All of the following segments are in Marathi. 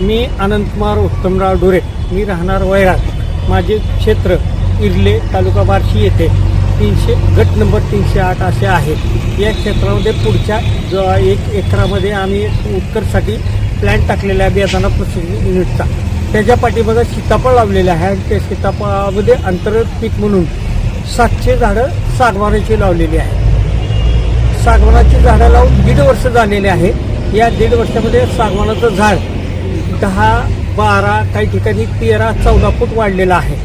मी अनंतकुमार उत्तमराव डोरे मी राहणार वैराग. माझे क्षेत्र इर्ले तालुका बार्शी येथे तीनशे गट नंबर तीनशे आठ असे आहे. या क्षेत्रामध्ये पुढच्या ज एक एकरामध्ये आम्ही उत्करसाठी प्लॅन टाकलेला आहे बियाताना प्रोसेसिंग युनिटचा त्याच्या पाठीमध्ये सीताफळ लावलेले आहे आणि त्या सीताफळामध्ये अंतर्गत पीक म्हणून सातशे झाडं सागवानाची लावलेली आहे सागवानाची झाडं लावून दीड वर्ष झालेले आहे. या दीड वर्षामध्ये सागवानाचं झाड दहा बारा काही ठिकाणी तेरा चौदा फूट वाढलेला आहे.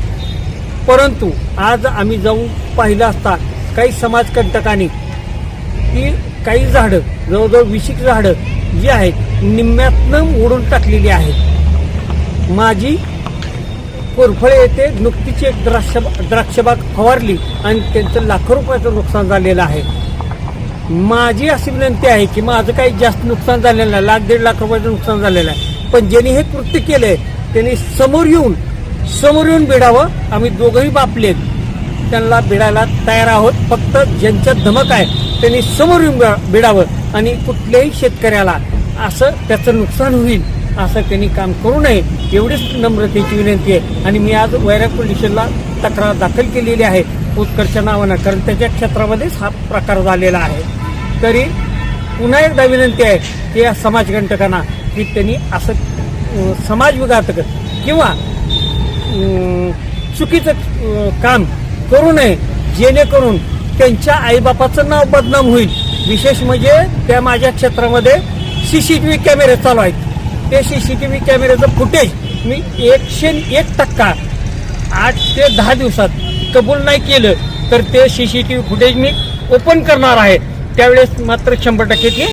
परंतु आज आम्ही जाऊन पाहिलं असता काही समाजकंटकांनी ती काही झाडं जवळजवळ विशिक झाडं जी आहेत निम्म्यातनं ओढून टाकलेली आहेत. माझी कोरफळे येथे नुकतीच एक द्राक्ष द्राक्षबाग फवारली आणि त्यांचं लाखो रुपयाचं नुकसान झालेलं आहे. माझी अशी विनंती आहे की माझं काही जास्त नुकसान झालेलं नाही लाख दीड लाख रुपयाचं नुकसान झालेलं आहे. पण ज्यांनी हे कृत्य केलंय त्यांनी समोर येऊन समोर येऊन भिडावं आम्ही दोघंही बापलेत त्यांना भिडायला तयार आहोत. फक्त ज्यांच्या धमक आहे त्यांनी समोर येऊन भिडावं आणि कुठल्याही शेतकऱ्याला असं त्याचं नुकसान होईल असं त्यांनी काम करू नये एवढीच नम्रतेची विनंती आहे. आणि मी आज वैराग पोलीस तक्रार दाखल केलेली आहे उत्कर्षच्या नावानं कारण त्याच्या क्षेत्रामध्येच हा प्रकार झालेला आहे. तरी पुन्हा एकदा विनंती आहे की या समाजकंटकांना की त्यांनी असं अं, समाजविघातक किंवा चुकीचं काम करू नये जेणेकरून त्यांच्या आईबापाचं नाव बदनाम होईल. विशेष म्हणजे त्या माझ्या क्षेत्रामध्ये सी सी टी व्ही कॅमेरे चालू आहेत. ते सी सी टी व्ही कॅमेऱ्याचं फुटेज मी एकशे एक टक्का आठ ते दहा दिवसात कबूल नाही केलं तर ते C C T V footage मी ओपन करणार आहे. त्यावेळेस मात्र शंभर टक्के ती